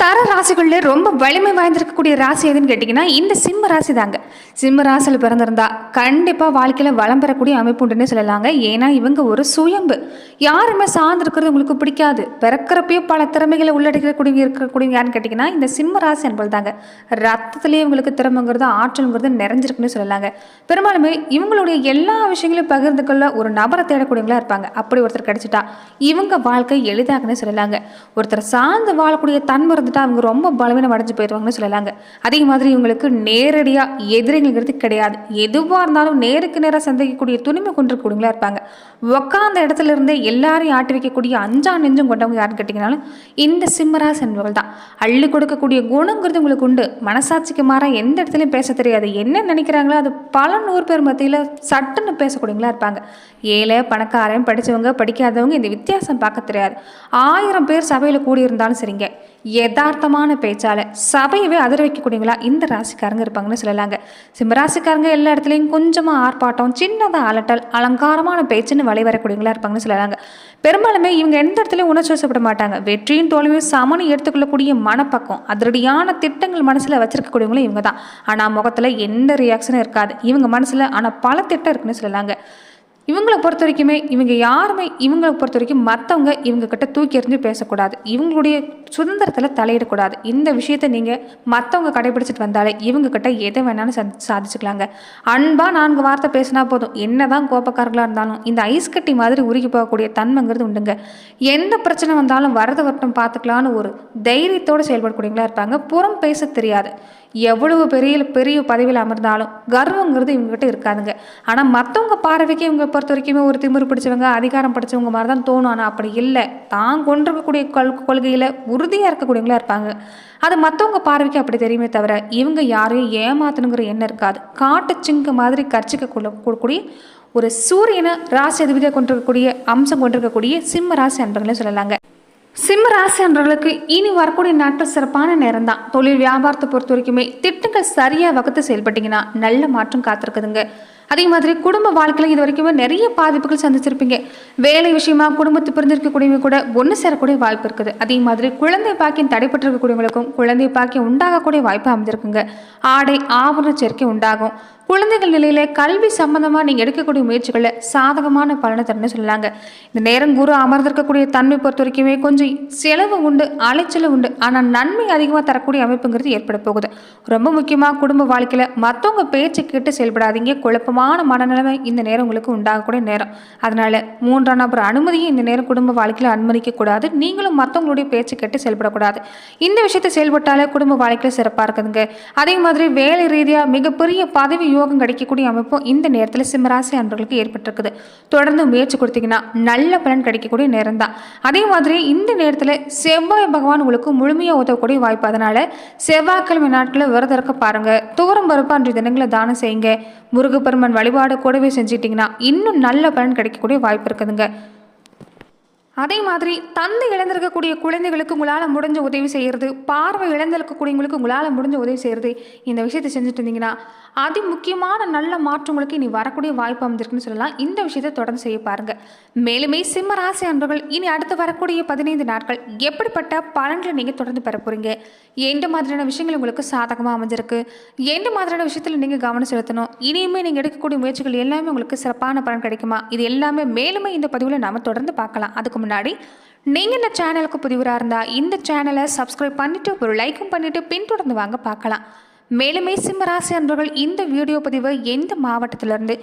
தர ராசிகளில் ரொம்ப வலிமை வாய்ந்திருக்கக்கூடிய ராசி எதுன்னு கேட்டிங்கன்னா இந்த சிம்ம ராசி தாங்க சிம்ம ராசியில் பிறந்திருந்தா கண்டிப்பாக வாழ்க்கையில் வளம் பெறக்கூடிய அமைப்பு உண்டுன்னு சொல்லலாங்க. ஏன்னா இவங்க ஒரு சுயம்பு. யாருமே சார்ந்திருக்கிறது உங்களுக்கு பிடிக்காது. பிறக்கிறப்பயே பல திறமைகளை உள்ளடக்கக்கூடிய இருக்கக்கூடிய யாருன்னு கேட்டிங்கன்னா இந்த சிம்ம ராசி என்பது தாங்க ரத்தத்திலேயே இவங்களுக்கு திறமைங்கிறது ஆற்றல்ங்கிறது நிறைஞ்சிருக்குன்னு சொல்லலாங்க. பெரும்பாலுமே இவங்களுடைய எல்லா விஷயங்களையும் பகிர்ந்துக்குள்ள ஒரு நபரை தேடக்கூடியவங்களா இருப்பாங்க. அப்படி ஒருத்தர் கிடைச்சிட்டா இவங்க வாழ்க்கை எளிதாகன்னு சொல்லலாங்க. ஒருத்தர் சார்ந்து வாழக்கூடிய தன்மை வந்துட்டு அவங்க ரொம்ப பலவீனம் அடைஞ்சு போயிடுவாங்கன்னு சொல்லலாங்க. அதே மாதிரி இவங்களுக்கு நேரடியாக எதிரிங்கிறது கிடையாது. எதுவாக இருந்தாலும் நேருக்கு நேராக சந்திக்கக்கூடிய துணிமை கொண்டிருக்கூடியவங்களா இருப்பாங்க. உக்காந்த இடத்துல இருந்தே எல்லாரையும் ஆட்டி வைக்கக்கூடிய அஞ்சா நெஞ்சும் கொண்டவங்க யாருன்னு கேட்டிங்கனாலும் இந்த சிம்மராசி என்பவர்கள் தான். அள்ளி கொடுக்கக்கூடிய குணங்கிறது உங்களுக்கு உண்டு. மனசாட்சிக்கு மாறாக எந்த இடத்துலையும் பேச தெரியாது. என்ன நினைக்கிறாங்களோ அது பல நூறு பேர் மத்தியில் சட்டுன்னு பேசக்கூடியவங்களா இருப்பாங்க. ஏழை பணக்காரன் படித்தவங்க படிக்காதவங்க இந்த வித்தியாசம் பார்க்க தெரியாது. ஆயிரம் பேர் சபையில் கூடியிருந்தாலும் சரிங்க. யதார்த்தமான பேச்சால் சபையவே அதிர வைக்கக்கூடியவங்களா இந்த ராசிக்காரங்க இருப்பாங்கன்னு சொல்லலாங்க. சிம்மராசிக்காரங்க எல்லா இடத்துலையும் கொஞ்சமாக ஆர்ப்பாட்டம் சின்னதாக அலட்டல் அலங்காரமான பேச்சுன்னு வழிவரக்கூடியவங்களா இருப்பாங்கன்னு சொல்லலாங்க. பெரும்பாலுமே இவங்க எந்த இடத்துலையும் உணர்ச்சி வசப்பட மாட்டாங்க. வெற்றியும் தோல்வியும் சமனு எடுத்துக்கொள்ளக்கூடிய மனப்பக்கம் அதிரடியான திட்டங்கள் மனசில் வச்சிருக்கக்கூடியவங்களும் இவங்க தான் ஆனால் முகத்தில் எந்த ரியாக்ஷனும் இருக்காது. இவங்க மனசில் ஆனால் பல திட்டம் இருக்குன்னு சொல்லலாங்க. இவங்களை பொறுத்த வரைக்குமே இவங்க யாருமே இவங்களை பொறுத்த வரைக்கும் மற்றவங்க இவங்க கிட்ட தூக்கி எறிஞ்சு பேசக்கூடாது. இவங்களுடைய சுதந்திரத்தில் தலையிடக்கூடாது. இந்த விஷயத்தை நீங்கள் மற்றவங்க கடைபிடிச்சிட்டு வந்தாலே இவங்க கிட்ட எதை வேணாலும் சா சாதிச்சுக்கலாங்க. அன்பாக நான்கு வார்த்தை பேசினா போதும். என்னதான் கோபக்காரர்களாக இருந்தாலும் இந்த ஐஸ் கட்டி மாதிரி உருகி போகக்கூடிய தன்மைங்கிறது உண்டுங்க. எந்த பிரச்சனை வந்தாலும் வரது வரட்டும் பார்த்துக்கலான்னு ஒரு தைரியத்தோடு செயல்படக்கூடியவங்களா இருப்பாங்க. புறம் பேச தெரியாது. எவ்வளவு பெரிய பெரிய பதவியில் அமர்ந்தாலும் கர்வங்கிறது இவங்ககிட்ட இருக்காதுங்க. ஆனால் மற்றவங்க பார்வைக்கு இவங்க பொறுத்த வரைக்குமே ஒரு திமிரு பிடிச்சவங்க அதிகாரம் படிச்சவங்க மாதிரி தான் தோணும். ஆனால் அப்படி இல்லை. தான் கொண்டிருக்கக்கூடிய கொள் கொள்கையில் உறுதியாக இருக்கக்கூடியவங்களா இருப்பாங்க. அது மற்றவங்க பார்வைக்கு அப்படி தெரியுமே தவிர இவங்க யாரையும் ஏமாத்தணுங்கிற எண்ணம் இருக்காது. காட்டு சிங்க மாதிரி கர்ச்சிக்க கூடக்கூடிய ஒரு சூரியனை ராசி அதிபதியாக கொண்டிருக்கக்கூடிய அம்சம் கொண்டிருக்கக்கூடிய சிம்ம ராசி அன்பர்களே சொல்லலாங்க. சிம்ம ராசி அன்றர்களுக்கு இனி வரக்கூடிய நாட்கள் சிறப்பான நேரம் தான் தொழில் வியாபாரத்தை பொறுத்த வரைக்குமே திட்டங்கள் சரியாக வகுத்து செயல்பட்டீங்கன்னா நல்ல மாற்றம் காத்திருக்குதுங்க. அதே மாதிரி குடும்ப வாழ்க்கையில் இது வரைக்குமே நிறைய பாதிப்புகள் சந்திச்சிருப்பீங்க. வேலை விஷயமா குடும்பத்தை பிரிந்திருக்கக்கூடியவங்க கூட ஒன்று சேரக்கூடிய வாய்ப்பு இருக்குது. அதே மாதிரி குழந்தை பாக்கியம் தடைப்பட்டிருக்கக்கூடியவங்களுக்கும் குழந்தை பாக்கியம் உண்டாகக்கூடிய வாய்ப்பு அமைஞ்சிருக்குங்க ஆடை ஆவண சேர்க்கை உண்டாகும். குழந்தைகள் நிலையில கல்வி சம்பந்தமாக நீங்கள் எடுக்கக்கூடிய முயற்சிகளில் சாதகமான பலனை தரணும்னு சொல்லலாங்க. இந்த நேரம் குரு அமர்ந்திருக்கக்கூடிய தன்மை பொறுத்த வரைக்குமே கொஞ்சம் செலவு உண்டு அலைச்சல் உண்டு. ஆனால் நன்மை அதிகமாக தரக்கூடிய அமைப்புங்கிறது ஏற்பட போகுது. ரொம்ப முக்கியமாக குடும்ப வாழ்க்கையில் மற்றவங்க பேச்சு கேட்டு செயல்படாதீங்க. குழப்பமான மனநிலைமை இந்த நேரம் உங்களுக்கு உண்டாகக்கூடிய நேரம். அதனால மூன்றாம் நபர் அனுமதியை இந்த நேரம் குடும்ப வாழ்க்கையில் அனுமதிக்க கூடாது. நீங்களும் மற்றவங்களுடைய பேச்சு கேட்டு செயல்படக்கூடாது. இந்த விஷயத்தை செயல்பட்டாலே குடும்ப வாழ்க்கையில் சிறப்பாக இருக்குதுங்க. அதே மாதிரி வேலை ரீதியாக மிகப்பெரிய பதவி யோகம் கிடைக்கக்கூடிய அமைப்பும் இந்த நேரத்தில் சிம்மராசி அன்பர்களுக்கு ஏற்பட்டிருக்குது. தொடர்ந்து முயற்சி கொடுத்தீங்கன்னா நல்ல பலன் கிடைக்கக்கூடிய நேரம் தான் அதே மாதிரி இந்த நேரத்தில் செவ்வாய் பகவான் உங்களுக்கு முழுமையாக உதவக்கூடிய வாய்ப்பு. அதனால செவ்வாய்க்கிழமை நாட்களில் விரதம் இருக்க பாருங்க. தூரம் பருப்பு அன்றைய தினங்களை தானம் செய்யுங்க. முருகப்பெருமன் வழிபாடு கூடவே செஞ்சிட்டிங்கன்னா இன்னும் நல்ல பலன் கிடைக்கக்கூடிய வாய்ப்பு இருக்குதுங்க. அதே மாதிரி தந்தை இழந்திருக்கக்கூடிய குழந்தைகளுக்கு உங்களால் முடிஞ்ச உதவி செய்கிறது பார்வை இழந்திருக்கக்கூடியவங்களுக்கு உங்களால் முடிஞ்ச உதவி செய்கிறது இந்த விஷயத்தை செஞ்சுட்டு இருந்தீங்கன்னா அதி முக்கியமான நல்ல மாற்றங்களுக்கு இனி வரக்கூடிய வாய்ப்பு அமைஞ்சிருக்குன்னு சொல்லலாம். இந்த விஷயத்தை தொடர்ந்து செய்ய பாருங்க. மேலுமே சிம்ம ராசி அன்பர்கள் இனி அடுத்து வரக்கூடிய பதினைந்து நாட்கள் எப்படிப்பட்ட பலன்களை நீங்கள் தொடர்ந்து பெற போகிறீங்க எந்த மாதிரியான விஷயங்கள் உங்களுக்கு சாதகமாக அமைஞ்சிருக்கு? எந்த மாதிரியான விஷயத்தில் நீங்கள் கவனம் செலுத்தணும்? இனியுமே நீங்கள் எடுக்கக்கூடிய முயற்சிகள் எல்லாமே உங்களுக்கு சிறப்பான பலன் கிடைக்குமா? இது எல்லாமே மேலுமே இந்த பதிவில் நாம தொடர்ந்து பார்க்கலாம். அதுக்கு முன்னாடி. நீங்கள் இந்த சேனலுக்கு புதிவராக இருந்தால் இந்த சேனலை சப்ஸ்கிரைப் பண்ணிவிட்டு ஒரு லைக்கும் பண்ணிவிட்டு பின்தொடர்ந்து வாங்க பார்க்கலாம். மேலுமே சிம்மராசி அன்பர்கள் இந்த வீடியோ பதிவை எந்த மாவட்டத்திலேருந்து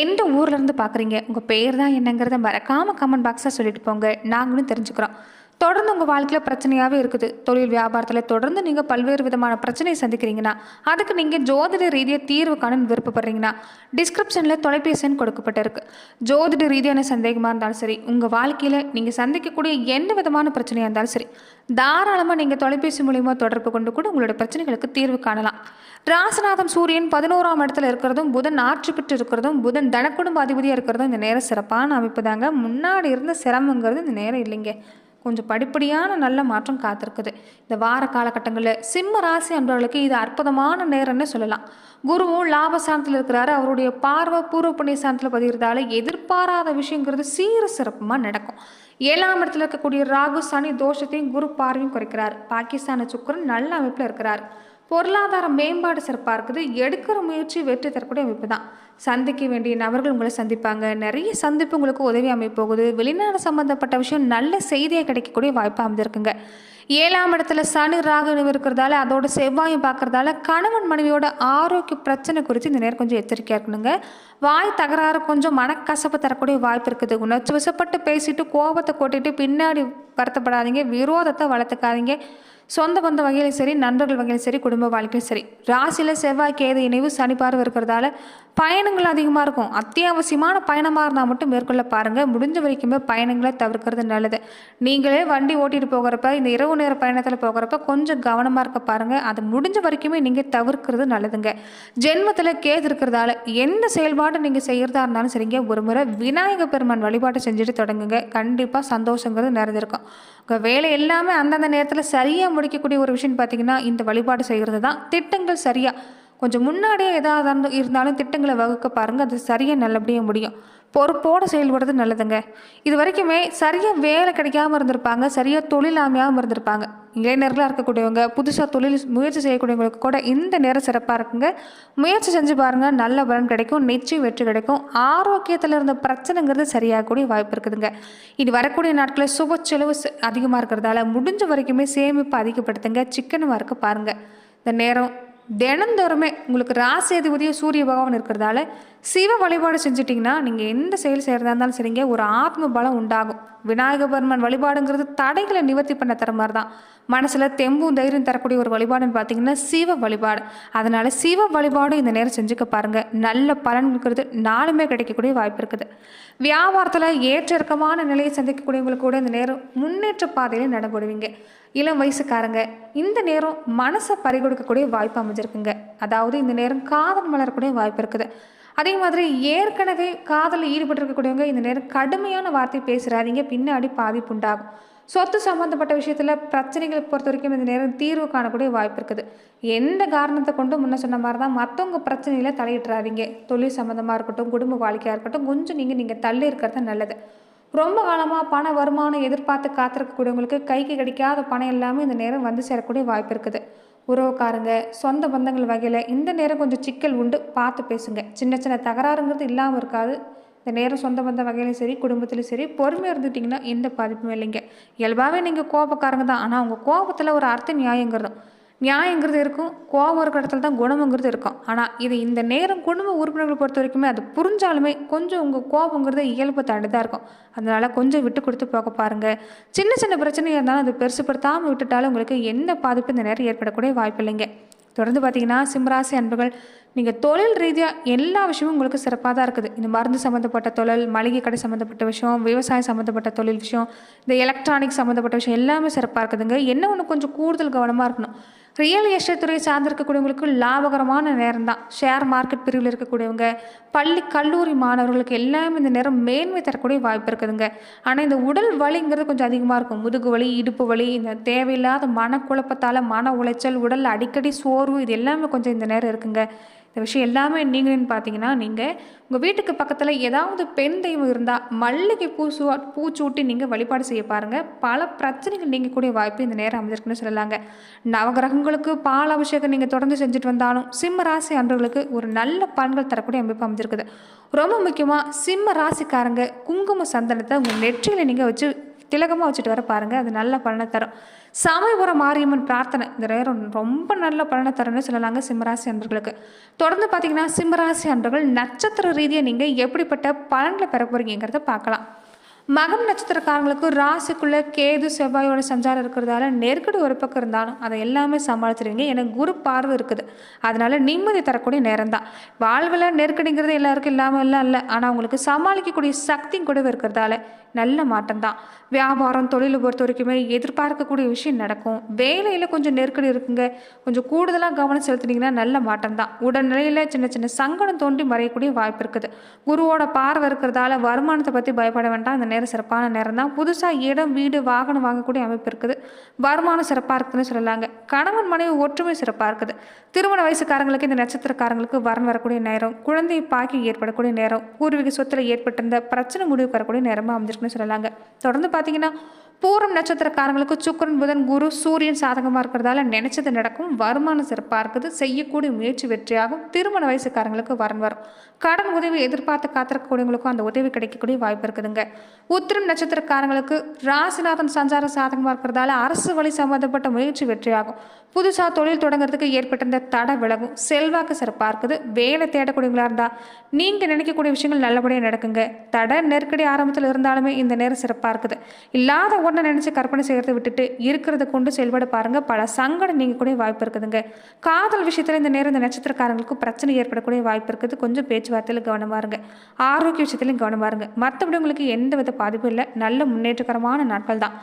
எந்த ஊர்லேருந்து பார்க்குறீங்க? உங்கள் பேர் தான் என்னங்கிறத மறக்காமல் கமெண்ட் பாக்ஸாக சொல்லிட்டு போங்க. நாங்களும் தெரிஞ்சுக்கிறோம். தொடர்ந்து உங்கள் வாழ்க்கையில் பிரச்சனையாகவே இருக்குது. தொழில் வியாபாரத்தில் தொடர்ந்து நீங்கள் பல்வேறு விதமான பிரச்சனையை சந்திக்கிறீங்கன்னா அதுக்கு நீங்கள் ஜோதிட ரீதியாக தீர்வு காண விருப்பப்படுறீங்கன்னா டிஸ்கிரிப்ஷனில் தொலைபேசின்னு கொடுக்கப்பட்டிருக்கு. ஜோதிட ரீதியான சந்தேகமாக இருந்தாலும் சரி உங்கள் வாழ்க்கையில் நீங்கள் சந்திக்கக்கூடிய எந்த விதமான பிரச்சனையாக இருந்தாலும் சரி தாராளமாக நீங்கள் தொலைபேசி மூலிமா தொடர்பு கொண்டு கூட உங்களோட பிரச்சனைகளுக்கு தீர்வு காணலாம். ராசநாதம் சூரியன் பதினோராம் இடத்துல இருக்கிறதும் புதன் ஆட்சி பெற்று இருக்கிறதும் புதன் தனக்குடும்ப அதிபதியாக இருக்கிறதும் இந்த நேரம் சிறப்பான அமைப்பு தாங்க. முன்னாடி இருந்த சிரமங்கிறது இந்த நேரம் இல்லைங்க. கொஞ்சம் படிப்படியான நல்ல மாற்றம் காத்திருக்குது. இந்த வார காலகட்டங்களில் சிம்ம ராசி அன்பர்களுக்கு இது அற்புதமான நேரம்னு சொல்லலாம். குருவும் லாபஸ்தானத்தில் இருக்கிறாரு. அவருடைய பார்வை பூர்வ புண்ணிய ஸ்தானத்தில் பதிகிறதால எதிர்பாராத விஷயங்கிறது சீர சிறப்புமாக நடக்கும். ஏழாம் இடத்துல இருக்கக்கூடிய ராகு சனி தோஷத்தையும் குரு பார்வையும் குறைக்கிறார். பாகிஸ்தான சுக்கரன் நல்ல அமைப்பில் இருக்கிறார். பொருளாதார மேம்பாடு சிறப்பாக இருக்குது எடுக்கிற முயற்சி வெற்றி தரக்கூடிய அமைப்பு தான் சந்திக்க வேண்டிய நபர்கள் உங்களை சந்திப்பாங்க. நிறைய சந்திப்பு உங்களுக்கு உதவி அமைப்போகுது வெளிநாடு சம்மந்தப்பட்ட விஷயம் நல்ல செய்தியாக கிடைக்கக்கூடிய வாய்ப்பு அமைந்திருக்குங்க ஏழாம் இடத்துல சனி ராகு இருக்கிறதால அதோட செவ்வாயும் பார்க்கறதால கணவன் மனைவியோட ஆரோக்கிய பிரச்சனை குறித்து இந்த நேரம் கொஞ்சம் எச்சரிக்கையாக இருக்கணுங்க. வாய் தகராறு கொஞ்சம் மனக்கசப்பு தரக்கூடிய வாய்ப்பு இருக்குது. உணர்ச்சி வசப்பட்டு பேசிட்டு கோபத்தை கொட்டிட்டு பின்னாடி வருத்தப்படாதீங்க. விரோதத்தை வளர்த்துக்காதீங்க. சொந்த பந்த வகையிலும் சரி நண்பர்கள் வகையிலும் சரி குடும்ப வாழ்க்கையிலும் சரி ராசியில் செவ்வாய் கேது இணைவு சனி பார்வை இருக்கிறதால பயணங்கள் அதிகமாக இருக்கும். அத்தியாவசியமான பயணமாக இருந்தால் மட்டும் மேற்கொள்ள பாருங்கள் முடிஞ்ச வரைக்குமே பயணங்களை தவிர்க்கிறது நல்லது. நீங்களே வண்டி ஓட்டிகிட்டு போகிறப்ப இந்த இரவு நேர பயணத்தில் போகிறப்ப கொஞ்சம் கவனமாக இருக்க பாருங்கள் அது முடிஞ்ச வரைக்குமே நீங்கள் தவிர்க்கிறது நல்லதுங்க. ஜென்மத்தில் கேது இருக்கிறதால எந்த செயல்பாடு நீங்கள் செய்கிறதா இருந்தாலும் சரிங்க. ஒரு முறை விநாயக பெருமான் வழிபாட்டை செஞ்சுட்டு தொடங்குங்க. கண்டிப்பாக சந்தோஷங்கிறது நிறைஞ்சிருக்கும் உங்கள் வேலை எல்லாமே அந்தந்த நேரத்தில் சரியாக முடிக்கக்கூடிய ஒரு விஷயம் பார்த்தீங்கன்னா இந்த வழிபாடு செய்கிறது தான். திட்டங்கள் சரியாக கொஞ்சம் முன்னாடியே எதாவது இருந்தாலும் திட்டங்களை வகுக்க பாருங்கள் அது சரியாக நல்லபடியாக முடியும். பொறுப்போடு செயல்படுறது நல்லதுங்க. இது வரைக்குமே சரியாக வேலை கிடைக்காம இருந்திருப்பாங்க சரியாக தொழில் அமையாமல் இருந்திருப்பாங்க. இளைஞர்களாக இருக்கக்கூடியவங்க புதுசாக தொழில் முயற்சி செய்யக்கூடியவங்களுக்கு கூட இந்த நேரம் சிறப்பாக இருக்குங்க. முயற்சி செஞ்சு பாருங்கள் நல்ல பலன் கிடைக்கும் நிச்சயம் வெற்றி கிடைக்கும். ஆரோக்கியத்தில் இருந்த பிரச்சனைங்கிறது சரியாகக்கூடிய வாய்ப்பு இருக்குதுங்க. இது வரக்கூடிய நாட்களில் சுப செலவு அதிகமாக இருக்கிறதால முடிஞ்ச வரைக்குமே சேமிப்பு அதிகப்படுத்துங்க சிக்கனமாக இருக்க பாருங்கள் இந்த நேரம் தினந்தோறுமே உங்களுக்கு ராசி அதிபதியும் சூரிய பகவான் இருக்கிறதால சிவ வழிபாடு செஞ்சிட்டிங்கன்னா நீங்கள் எந்த செயல் செய்கிறதா இருந்தாலும் சரிங்க ஒரு ஆத்ம பலம் உண்டாகும். விநாயகபெருமன் வழிபாடுங்கிறது தடைகளை நிவர்த்தி பண்ண தர மாதிரி தான் மனசில் தெம்பும் தைரியம் தரக்கூடிய ஒரு வழிபாடுன்னு பார்த்தீங்கன்னா சிவ வழிபாடு. அதனால் சிவ வழிபாடும் இந்த நேரம் செஞ்சுக்க பாருங்கள் நல்ல பலன் இருக்கிறது நாளுமே கிடைக்கக்கூடிய வாய்ப்பு இருக்குது. வியாபாரத்தில் ஏற்ற இறக்கமான நிலையை சந்திக்கக்கூடியவங்களுக்கு கூட இந்த நேரம் முன்னேற்ற பாதையில் நடப்படுவீங்க இளம் வயசுக்காரங்க இந்த நேரம் மனசை பறிகொடுக்கக்கூடிய வாய்ப்பு அமைஞ்சிருக்குங்க. அதாவது இந்த நேரம் காதல் மலரக்கூடிய வாய்ப்பு இருக்குது. அதே மாதிரி ஏற்கனவே காதலில் ஈடுபட்டிருக்கக்கூடியவங்க இந்த நேரம் கடுமையான வார்த்தை பேசுகிறாதீங்க பின்னாடி பாதிப்பு உண்டாகும் சொத்து சம்மந்தப்பட்ட விஷயத்தில் பிரச்சனைகளை பொறுத்த வரைக்கும் இந்த நேரம் தீர்வு காணக்கூடிய வாய்ப்பு இருக்குது. எந்த காரணத்தை கொண்டு முன்ன சொன்ன மாதிரி தான் மற்றவங்க பிரச்சனையில் தலையிட்டுறாதீங்க. தொழில் சம்மந்தமாக இருக்கட்டும் குடும்ப வாழ்க்கையாக இருக்கட்டும் கொஞ்சம் நீங்கள் நீங்கள் தள்ளி இருக்கிறது நல்லது. ரொம்ப காலமாக பண வருமானம் எதிர்பார்த்து காத்திருக்கக்கூடியவங்களுக்கு கைக்கு கிடைக்காத பணம் எல்லாமே இந்த நேரம் வந்து சேரக்கூடிய வாய்ப்பு இருக்குது. உறவுக்காரங்க சொந்த பந்தங்கள் வகையில் இந்த நேரம் கொஞ்சம் சிக்கல் உண்டு. பார்த்து பேசுங்க. சின்ன சின்ன தகராறுங்கிறது இல்லாமல் இருக்காது. இந்த நேரம் சொந்த பந்த வகையிலும் சரி குடும்பத்திலும் சரி பொறுமையாக இருந்துட்டிங்கன்னா எந்த பாதிப்பும் இல்லைங்க. இயல்பாகவே நீங்கள் கோபக்காரங்க தான். ஆனால் உங்கள் கோபத்தில் ஒரு அர்த்த நியாயங்கிறதும் நியாயங்கிறது இருக்கும் கோபம் இருக்கிற இடத்துல தான் குணமுங்கிறது இருக்கும். ஆனால் இது இந்த நேரம் குடும்ப உறுப்பினர்களை பொறுத்த வரைக்குமே அது புரிஞ்சாலுமே கொஞ்சம் உங்கள் கோபங்கிறது இயல்பு தாண்டி தான் இருக்கும். அதனால் கொஞ்சம் விட்டு கொடுத்து போக பாருங்கள் சின்ன சின்ன பிரச்சனையாக இருந்தாலும் அது பெருசுப்படுத்தாமல் விட்டுட்டாலும் உங்களுக்கு எந்த பாதிப்பு இந்த நேரம் ஏற்படக்கூடிய வாய்ப்பு இல்லைங்க. தொடர்ந்து பார்த்தீங்கன்னா சிம்மராசி அன்புகள் நீங்கள் தொழில் ரீதியாக எல்லா விஷயமும் உங்களுக்கு சிறப்பாக தான் இருக்குது. இந்த மருந்து சம்மந்தப்பட்ட தொழில் மளிகை கடை சம்மந்தப்பட்ட விஷயம் விவசாயம் சம்மந்தப்பட்ட தொழில் விஷயம் இந்த எலக்ட்ரானிக் சம்மந்தப்பட்ட விஷயம் எல்லாமே சிறப்பாக இருக்குதுங்க. என்ன ஒன்று கொஞ்சம் கூடுதல் கவனமாக இருக்கணும். ரியல் எஸ்டேட் துறையை சார்ந்திருக்கக்கூடியவங்களுக்கு லாபகரமான நேரம் தான் ஷேர் மார்க்கெட் பிரிவில் இருக்கக்கூடியவங்க பள்ளி கல்லூரி மாணவர்களுக்கு எல்லாமே இந்த நேரம் மேன்மை தரக்கூடிய வாய்ப்பு இருக்குதுங்க. ஆனால் இந்த உடல் வலிங்கிறது கொஞ்சம் அதிகமாக இருக்கும். முதுகு வலி இடுப்பு வலி இந்த தேவையில்லாத மனக்குழப்பத்தால் மன உளைச்சல் உடல் அடிக்கடி சோர்வு இது எல்லாமே கொஞ்சம் இந்த நேரம் இருக்குங்க. இந்த விஷயம் எல்லாமே நீங்களேன்னு பார்த்தீங்கன்னா நீங்கள் உங்கள் வீட்டுக்கு பக்கத்தில் ஏதாவது பெண் தெய்வம் இருந்தால் மல்லிகை பூசு பூச்சூட்டி நீங்கள் வழிபாடு செய்ய பாருங்கள் பல பிரச்சனைகள் நீங்கக்கூடிய வாய்ப்பு இந்த நேரம் அமைஞ்சிருக்குன்னு சொல்லலாங்க. நவகிரகங்களுக்கு பால் அபிஷேகம் நீங்கள் தொடர்ந்து செஞ்சுட்டு வந்தாலும் சிம்ம ராசி அன்றுகளுக்கு ஒரு நல்ல பலன்கள் தரக்கூடிய அமைப்பு அமைஞ்சிருக்குது. ரொம்ப முக்கியமாக சிம்ம ராசிக்காரங்க குங்கும சந்தனத்தை உங்கள் நெற்றியில் நீங்கள் வச்சு திலகமாக வச்சுட்டு வர பாருங்கள் அது நல்ல பலனை தரும். சமயபுரம் மாரியம்மன் பிரார்த்தனை இந்த நேரம் ரொம்ப நல்ல பலனை தரும்னு சொல்லலாங்க சிம்மராசி அன்பர்களுக்கு. தொடர்ந்து பார்த்தீங்கன்னா சிம்மராசி அன்பர்கள் நட்சத்திர ரீதியாக நீங்கள் எப்படிப்பட்ட பலன்களை பெற போகிறீங்கிறத பார்க்கலாம். மகம் நட்சத்திரக்காரங்களுக்கு ராசிக்குள்ள கேது செவ்வாயோட சஞ்சாரம் இருக்கிறதால நெருக்கடி ஒரு பக்கம் இருந்தாலும் அதை எல்லாமே சமாளிச்சிருவீங்க. எனக்கு குரு பார்வை இருக்குது. அதனால நிம்மதி தரக்கூடிய நேரம் தான் வாழ்வில் நெருக்கடிங்கிறது எல்லாருக்கும் இல்லாமல் எல்லாம் இல்லை. ஆனால் அவங்களுக்கு சமாளிக்கக்கூடிய சக்தியும் கூட இருக்கிறதால நல்ல மாற்றம் தான் வியாபாரம் தொழிலை பொறுத்த வரைக்குமே எதிர்பார்க்கக்கூடிய விஷயம் நடக்கும். வேலையில் கொஞ்சம் நெருக்கடி இருக்குங்க. கொஞ்சம் கூடுதலாக கவனம் செலுத்துனீங்கன்னா நல்ல மாற்றம் தான் உடல்நிலையில் சின்ன சின்ன சங்கடம் தோண்டி மறையக்கூடிய வாய்ப்பு இருக்குது. குருவோட பார்வை இருக்கிறதால வருமானத்தை பற்றி பயப்பட வேண்டாம். அந்த நேரம் சிறப்பான நேரம் தான். புதுசாக இடம் வீடு வாகனம் வாங்கக்கூடிய அமைப்பு இருக்குது. வருமானம் சிறப்பாக இருக்குதுன்னு சொல்லலாங்க. கணவன் மனைவி ஒற்றுமை சிறப்பாக இருக்குது. திருமண வயசுக்காரங்களுக்கு இந்த நட்சத்திரக்காரங்களுக்கு வரன் வரக்கூடிய நேரம் குழந்தை பாக்கி ஏற்படக்கூடிய நேரம் பூர்வீக சொத்தில் ஏற்பட்டிருந்த பிரச்சனை முடிவு வரக்கூடிய நேரமாக அமைஞ்சிருக்குன்னு சொல்லலாங்க. தொடர்ந்து பார்த்தீங்கன்னா பூரம் நட்சத்திரக்காரங்களுக்கு சுக்கரன் புதன் குரு சூரியன் சாதகமாக இருக்கிறதால நினைச்சது நடக்கும். வருமானம் சிறப்பாக இருக்குது. செய்யக்கூடிய முயற்சி வெற்றியாகும். திருமண வயசுக்காரங்களுக்கு வரன் வரும். கடன் உதவி எதிர்பார்த்து காத்திருக்கக்கூடியவங்களுக்கும் அந்த உதவி கிடைக்கக்கூடிய வாய்ப்பு இருக்குதுங்க. உத்திரம் நட்சத்திரக்காரங்களுக்கு ராசிநாதன் சஞ்சாரம் சாதகமாக இருக்கிறதால அரசு வழி சம்மந்தப்பட்ட முயற்சி வெற்றியாகும். புதுசாக தொழில் தொடங்குறதுக்கு ஏற்பட்டிருந்த தடை விலகும். செல்வாக்கு சிறப்பாக இருக்குது. வேலை தேடக்கூடியவங்களா இருந்தால் நீங்கள் நினைக்கக்கூடிய விஷயங்கள் நல்லபடியாக நடக்குங்க. தடை நெருக்கடி ஆரம்பத்தில் இருந்தாலுமே இந்த நேரம் சிறப்பாக இருக்குது. இல்லாத ஒன்று நினச்சி கற்பனை செய்கிறத விட்டுட்டு இருக்கிறத கொண்டு செயல்பட பாருங்கள் பல சங்கடம் நீங்கக்கூடிய வாய்ப்பு இருக்குதுங்க. காதல் விஷயத்தில் இந்த நேரம் இந்த நட்சத்திரக்காரங்களுக்கு பிரச்சனை ஏற்படக்கூடிய வாய்ப்பு இருக்குது. கொஞ்சம் பேச்சுவார்த்தையில் கவனமாக இருங்க. ஆரோக்கிய விஷயத்திலையும் கவனமாக இருங்க. மற்றபடி உங்களுக்கு எந்த வித பாதிப்பும் இல்லை. நல்ல முன்னேற்றகரமான நாட்கள் தான்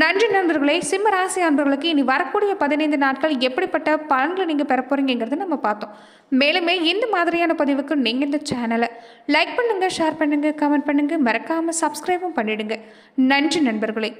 நன்றி நண்பர்களே சிம்ம ராசி அன்பர்களுக்கு இனி வரக்கூடிய பதினைந்து நாட்கள் எப்படிப்பட்ட பலன்களை நீங்கள் பெற போகிறீங்கிறத நம்ம பார்த்தோம். மேலுமே இந்த மாதிரியான பதிவுக்கு நீங்கள் இந்த சேனலை லைக் பண்ணுங்கள் ஷேர் பண்ணுங்கள் கமெண்ட் பண்ணுங்கள் மறக்காமல் சப்ஸ்கிரைபும் பண்ணிடுங்க. நன்றி நண்பர்களே.